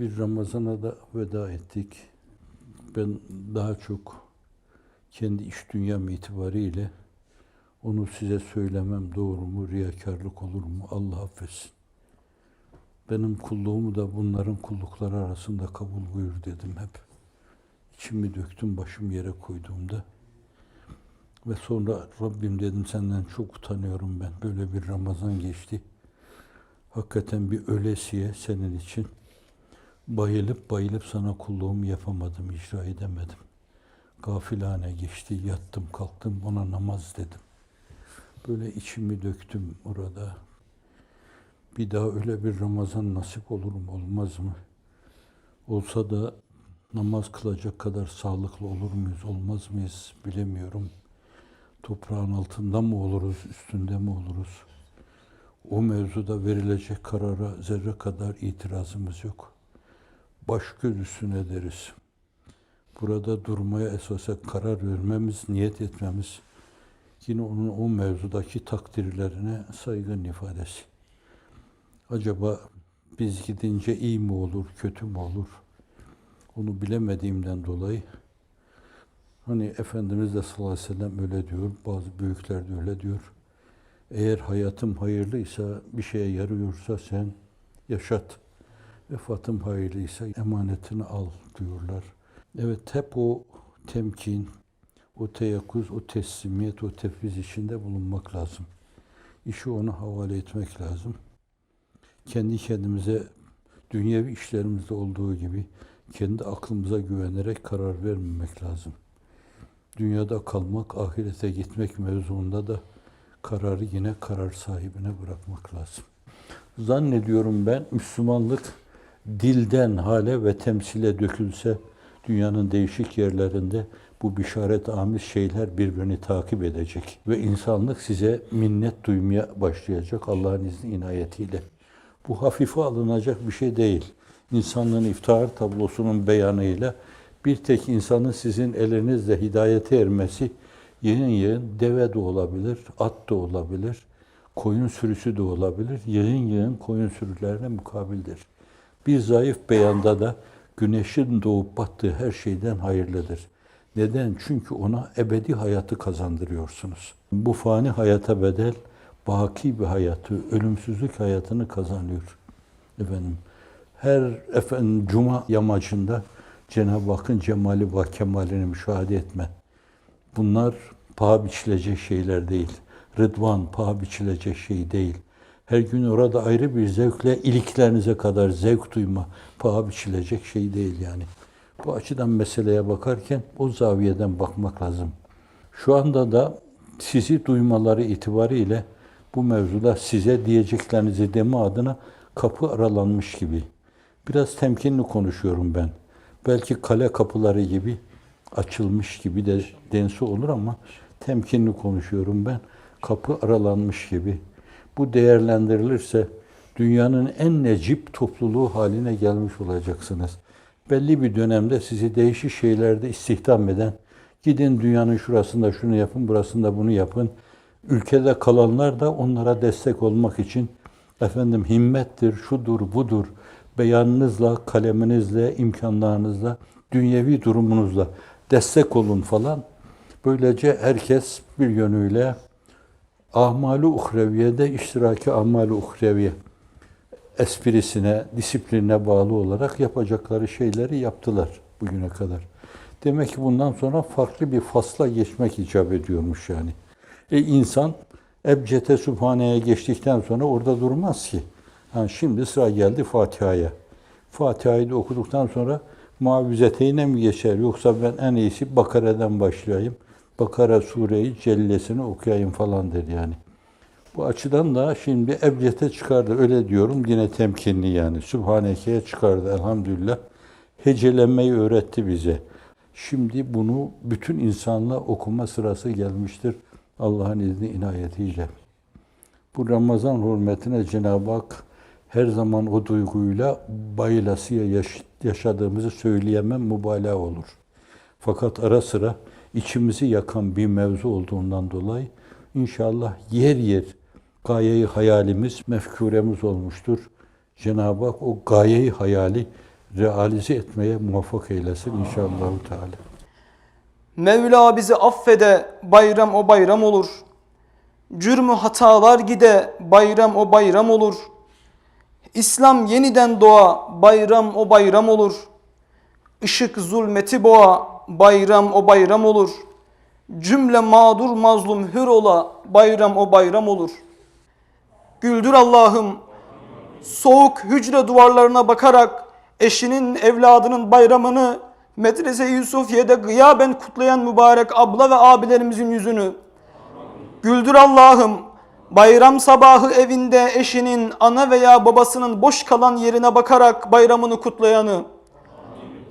Bir Ramazan'a da veda ettik. Ben daha çok kendi iş dünyam itibariyle onu size söylemem doğru mu, riyakarlık olur mu Allah affetsin. Benim kulluğumu da bunların kullukları arasında kabul buyur dedim hep. İçimi döktüm başım yere koyduğumda. Ve sonra Rabbim dedim senden çok utanıyorum ben. Böyle bir Ramazan geçti. Hakikaten bir ölesiye senin için bayılıp bayılıp sana kulluğumu yapamadım, icra edemedim. Gafilane geçti, yattım, kalktım, ona namaz dedim. Böyle içimi döktüm orada. Bir daha öyle bir Ramazan nasip olur mu, olmaz mı? Olsa da namaz kılacak kadar sağlıklı olur muyuz, olmaz mıyız bilemiyorum. Toprağın altında mı oluruz, üstünde mi oluruz? O mevzuda verilecek karara zerre kadar itirazımız yok. Baş göz üstüne deriz. Burada durmaya esasen karar vermemiz, niyet etmemiz yine onun o mevzudaki takdirlerine saygın ifadesi. Acaba biz gidince iyi mi olur, kötü mü olur? Onu bilemediğimden dolayı hani Efendimiz de sallallahu aleyhi ve sellem öyle diyor, bazı büyükler de öyle diyor. Eğer hayatım hayırlıysa, bir şeye yarıyorsa sen yaşat. Vefatım hayırlıysa emanetini al diyorlar. Evet hep o temkin, o teyakkuz, o teslimiyet, o tefviz içinde bulunmak lazım. İşi ona havale etmek lazım. Kendi kendimize dünyevi işlerimizde olduğu gibi kendi aklımıza güvenerek karar vermemek lazım. Dünyada kalmak, ahirete gitmek mevzuunda da kararı yine karar sahibine bırakmak lazım. Zannediyorum ben Müslümanlık dilden hale ve temsile dökülse dünyanın değişik yerlerinde bu bişaret amiz şeyler birbirini takip edecek ve insanlık size minnet duymaya başlayacak Allah'ın izni inayetiyle. Bu hafife alınacak bir şey değil. İnsanlığın iftihar tablosunun beyanıyla bir tek insanın sizin elinizle hidayete ermesi yığın yığın deve de olabilir, at da olabilir, koyun sürüsü de olabilir. Yığın yığın koyun sürülerine mukabildir. Bir zayıf beyanda da güneşin doğup battığı her şeyden hayırlıdır. Neden? Çünkü ona ebedi hayatı kazandırıyorsunuz. Bu fani hayata bedel baki bir hayatı, ölümsüzlük hayatını kazanıyor. Efendim, her efendim cuma yamacında Cenab-ı Hakk'ın cemali ve kemalini müşahede etme. Bunlar paha biçilecek şeyler değil. Rıdvan paha biçilecek şey değil. Her gün orada ayrı bir zevkle iliklerinize kadar zevk duyma paha biçilecek şey değil yani. Bu açıdan meseleye bakarken o zaviyeden bakmak lazım. Şu anda da sizi duymaları itibariyle bu mevzuda size diyeceklerinizi deme adına kapı aralanmış gibi. Biraz temkinli konuşuyorum ben. Belki kale kapıları gibi açılmış gibi de densi olur ama temkinli konuşuyorum ben. Kapı aralanmış gibi. Bu değerlendirilirse dünyanın en necip topluluğu haline gelmiş olacaksınız. Belli bir dönemde sizi değişik şeylerde istihdam eden, gidin dünyanın şurasında şunu yapın, burasında bunu yapın. Ülkede kalanlar da onlara destek olmak için efendim himmettir, şudur, budur, beyanınızla, kaleminizle, imkanlarınızla, dünyevi durumunuzla destek olun falan. Böylece herkes bir yönüyle ahmalu uhreviyede iştiraki ahmalu uhreviye esprisine, disipline bağlı olarak yapacakları şeyleri yaptılar bugüne kadar. Demek ki bundan sonra farklı bir fasla geçmek icap ediyormuş yani. E insan Ebcete Sübhane'ye geçtikten sonra orada durmaz ki. Yani şimdi sıra geldi Fatiha'ya. Fatiha'yı da okuduktan sonra muavizeteyne mi geçer yoksa ben en iyisi Bakara'dan başlayayım. Bakara sureyi cellesini okuyayım falan der yani. Bu açıdan da şimdi Ebced'e çıkardı. Öyle diyorum yine temkinli yani. Sübhaneke'ye çıkardı elhamdülillah. Hecelenmeyi öğretti bize. Şimdi bunu bütün insanla okuma sırası gelmiştir. Allah'ın izni inayetiyle. Bu Ramazan hürmetine Cenab-ı Hak her zaman o duyguyla bayılasıya yaş- yaşadığımızı söyleyemem mübalağa olur. Fakat ara sıra içimizi yakan bir mevzu olduğundan dolayı inşallah yer yer gayeyi hayalimiz, mefkuremiz olmuştur. Cenab-ı Hak o gayeyi hayali realize etmeye muvaffak eylesin inşallah Teala. Mevla bizi affede, bayram o bayram olur. Cürmü hatalar gide, bayram o bayram olur. İslam yeniden doğa, bayram o bayram olur. Işık zulmeti boğa, bayram o bayram olur. Cümle mağdur mazlum hür ola, bayram o bayram olur. Güldür Allah'ım, soğuk hücre duvarlarına bakarak eşinin evladının bayramını Medrese-i Yusufiye'de gıyaben kutlayan mübarek abla ve abilerimizin yüzünü. Güldür Allah'ım bayram sabahı evinde eşinin ana veya babasının boş kalan yerine bakarak bayramını kutlayanı.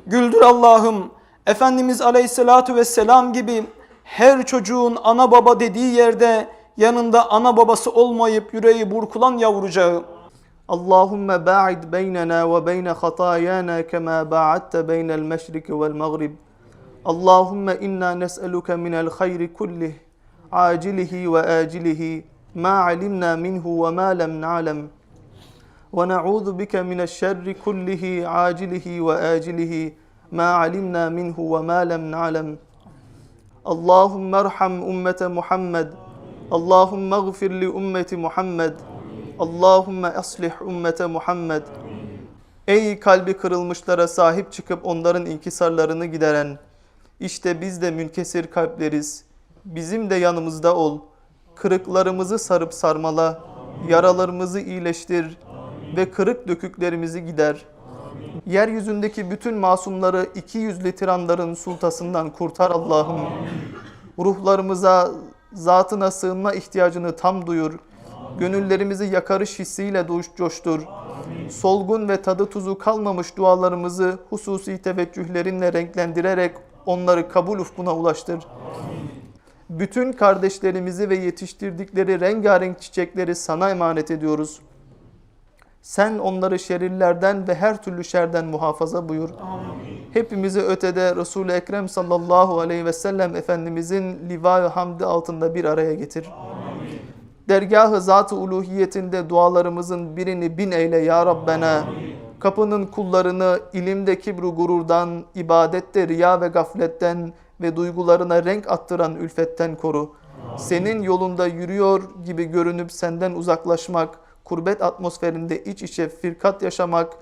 Güldür Allah'ım Efendimiz aleyhissalatu vesselam gibi her çocuğun ana baba dediği yerde yanında ana babası olmayıp yüreği burkulan yavrucağı. Allahümme ba'id beynena ve beyne hatayana kema ba'adte beynel meşriki vel mağrib. Allahümme inna nes'eluke minel hayri kullih, acilihi ve acilihi, ma alimna minhu ve ma lem na'lem. Ve na'udhu bike minel şerri kullihi, acilihi ve acilihi. ما علمنا منه وما لم نعلم اللهم ارحم امه محمد اللهم اغفر لامه محمد Allahümme aslih ümmete Muhammed. Ey kalbi kırılmışlara sahip çıkıp onların inkisarlarını gideren. İşte biz de münkesir kalpleriz. Bizim de yanımızda ol. Kırıklarımızı sarıp sarmala. Yaralarımızı iyileştir ve kırık döküklerimizi gider. Yeryüzündeki bütün masumları iki yüzlü sultasından kurtar Allah'ım. Ruhlarımıza, zatına sığınma ihtiyacını tam duyur. Gönüllerimizi yakarış hissiyle coştur. Solgun ve tadı tuzu kalmamış dualarımızı hususi teveccühlerinle renklendirerek onları kabul ufkuna ulaştır. Bütün kardeşlerimizi ve yetiştirdikleri rengarenk çiçekleri sana emanet ediyoruz. Sen onları şerirlerden ve her türlü şerden muhafaza buyur. Hepimizi ötede Resul-i Ekrem sallallahu aleyhi ve sellem Efendimizin liva-ı hamdi altında bir araya getir. Dergah-ı zat-ı uluhiyetinde dualarımızın birini bin eyle ya Rabbena. Kapının kullarını ilimde kibru gururdan, ibadette riya ve gafletten ve duygularına renk attıran ülfetten koru. Senin yolunda yürüyor gibi görünüp senden uzaklaşmak, kurbet atmosferinde iç içe firkat yaşamak,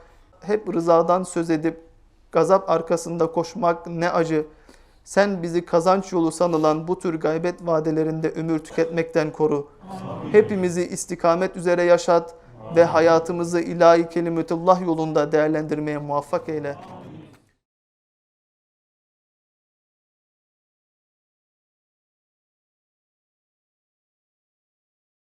hep rızadan söz edip gazap arkasında koşmak ne acı. Sen bizi kazanç yolu sanılan bu tür gaybet vadelerinde ömür tüketmekten koru. Hepimizi istikamet üzere yaşat ve hayatımızı ilahi kelimetullah yolunda değerlendirmeye muvaffak eyle.